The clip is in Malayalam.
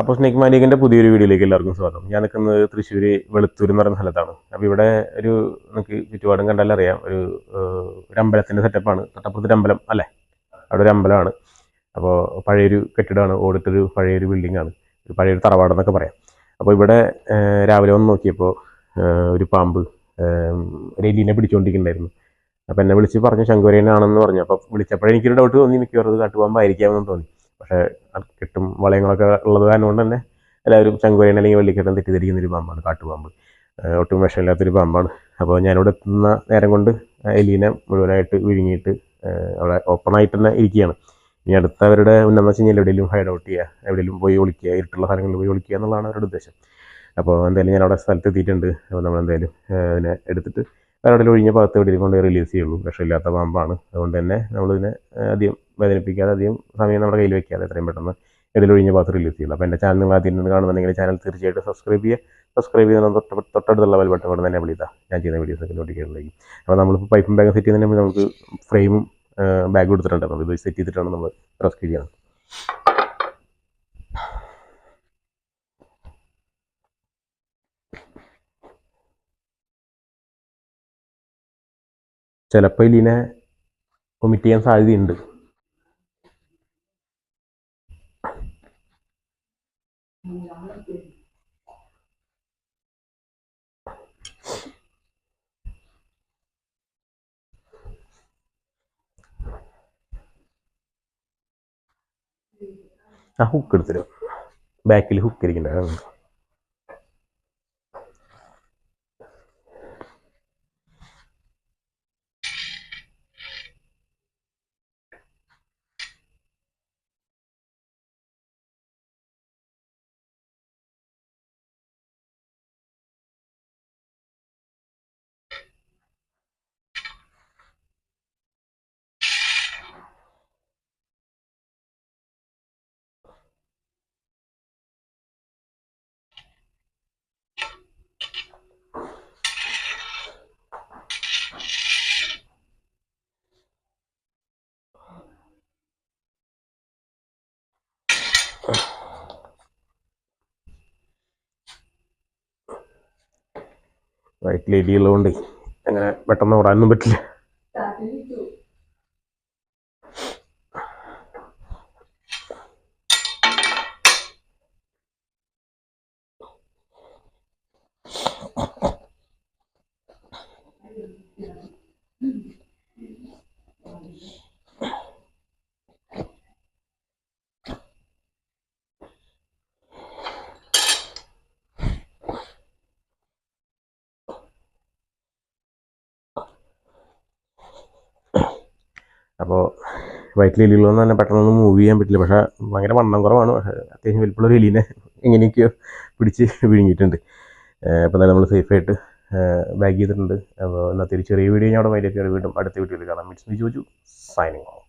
അപ്പോൾ സ്നേക് മാലിക്കിന്റെ പുതിയൊരു വീഡിയോയിലേക്ക് എല്ലാവർക്കും സ്വാഗതം. ഞാൻ നിൽക്കുന്നത് തൃശ്ശൂർ വെളുത്തൂർ എന്ന് പറയുന്ന സ്ഥലത്താണ്. അപ്പോൾ ഇവിടെ ഒരു നമുക്ക് ചുറ്റുപാടും കണ്ടാൽ അറിയാം. ഒരു ഒരു അമ്പലത്തിന്റെ സെറ്റപ്പാണ് തൊട്ടപ്പുറത്തൊരു അമ്പലം അല്ലേ? അവിടെ ഒരു അമ്പലമാണ്. അപ്പോൾ പഴയൊരു കെട്ടിടമാണ്. ഓടിട്ടൊരു പഴയൊരു ബിൽഡിംഗ് ആണ്. ഒരു പഴയൊരു തറവാടെന്നൊക്കെ പറയാം. അപ്പോൾ ഇവിടെ രാവിലെ വന്ന് നോക്കിയപ്പോൾ ഒരു പാമ്പ് ഒരു പിടിച്ചുകൊണ്ടിരിക്കുന്നുണ്ടായിരുന്നു അപ്പോൾ എന്നെ വിളിച്ച് പറഞ്ഞു ശങ്കുരേനാണെന്ന് പറഞ്ഞു. അപ്പോൾ വിളിച്ചപ്പോഴെനിക്കൊരു ഡൗട്ട് തോന്നി. മിക്കവാറും കാട്ടുപാമ്പായിരിക്കാമെന്ന് തോന്നി. പക്ഷേ കെട്ടും വളയങ്ങളൊക്കെ ഉള്ളത് കാരണം തന്നെ എല്ലാവരും ശങ്കുരേൻ അല്ലെങ്കിൽ വെള്ളിക്കെട്ടം തെറ്റിദ്ധരിക്കുന്ന ഒരു പാമ്പാണ് കാട്ടുപാമ്പ്. ഒട്ടും വിഷമില്ലാത്തൊരു പാമ്പാണ്. അപ്പോൾ ഞാനിവിടെ എത്തുന്ന നേരം കൊണ്ട് എലീനെ മുഴുവനായിട്ട് വിഴുങ്ങിയിട്ട് അവിടെ ഓപ്പണായിട്ട് തന്നെ ഇരിക്കുകയാണ്. ഇനി അടുത്തവരുടെ ഉന്നമെന്ന് വെച്ച് കഴിഞ്ഞാൽ എവിടെയെങ്കിലും ഹൈഡ് ഔട്ട് ചെയ്യുക എവിടെയെങ്കിലും പോയി ഒളിക്കുക ഇരുട്ടുള്ള സ്ഥലങ്ങളിൽ പോയി ഒളിക്കുക എന്നുള്ളതാണ് അവരുടെ ഉദ്ദേശം. അപ്പോൾ എന്തായാലും ഞാൻ അവിടെ സ്ഥലത്ത് എത്തിയിട്ടുണ്ട് അപ്പോൾ ഏഹ് അതിനെ എടുത്തിട്ട് വേറെ ഒഴിഞ്ഞ ഭാഗത്ത് എവിടെയും കൊണ്ട് റിലീസ് ചെയ്യുള്ളൂ. വിഷമില്ലാത്ത പാമ്പാണ്. അതുകൊണ്ട് തന്നെ നമ്മളിതിനെ അധികം വേദനിപ്പിക്കാതെ അധികം സമയം നമ്മുടെ കയ്യിൽ വെക്കാതെ എത്രയും പെട്ടെന്ന് ഇതിൽ ഒഴിഞ്ഞ ഭാഗത്ത് റിലീസ് ചെയ്യുള്ളൂ അപ്പോൾ എന്റെ ചാനൽ നിങ്ങൾ ആദ്യം കാണുന്നുണ്ടെങ്കിൽ ചാനൽ തീർച്ചയായിട്ടും സബ്സ്ക്രൈബ് ചെയ്യുക. സബ്സ്ക്രൈബ് ചെയ്ത് തൊട്ട് തൊട്ടടുത്തുള്ള ബെൽ ബട്ടൺ കൊണ്ട് തന്നെ ഞാൻ ചെയ്യുന്ന വീഡിയോസൊക്കെ നോട്ടിഫിക്കേഷനിലേക്ക് അപ്പോൾ നമ്മളിപ്പോൾ പൈപ്പും ബാഗും സെറ്റ് ചെയ്യുന്നതിന് നമുക്ക് ഫ്രെയിമും ബാഗ് കൊടുത്തിട്ടുണ്ട് അപ്പോൾ ഇത് സെറ്റ് ചെയ്തിട്ടാണ് നമ്മൾ റെസ്ക്യൂ ചെയ്യുന്നത്. ചിലപ്പോൾ ഇതിനെ ഒമിറ്റ് ചെയ്യാൻ സാധ്യതയുണ്ട്. ആ ഹുക്ക് എടുത്തിരും ബാക്കിൽ ഹുക്ക് ഇരിക്കണ്ടായിരുന്നു ലേഡി ഉള്ളതുകൊണ്ട് അങ്ങനെ പെട്ടെന്ന് ഓടാനൊന്നും പറ്റില്ല. അപ്പോൾ വയറ്റിൽ എലികളൊന്നും തന്നെ പെട്ടെന്നൊന്നും മൂവ് ചെയ്യാൻ പറ്റില്ല. പക്ഷേ ഭയങ്കര വണ്ണം കുറവാണ്. പക്ഷേ അത്യാവശ്യം വലിപ്പുള്ള ഒരു എലീനെ എങ്ങനെയൊക്കെയോ പിടിച്ച് വിഴുങ്ങിയിട്ടുണ്ട്. അപ്പോൾ എന്തായാലും നമ്മൾ സേഫായിട്ട് ബാഗ് ചെയ്തിട്ടുണ്ട്. അപ്പോൾ എന്നാൽ ഒരു ചെറിയ വീഡിയോ ഞാൻ അവിടെ വൈകിട്ട് വീണ്ടും അടുത്ത വീഡിയോയിൽ കാണാം. മിറ്റ്സ് ചോദിച്ചു സൈനിങ്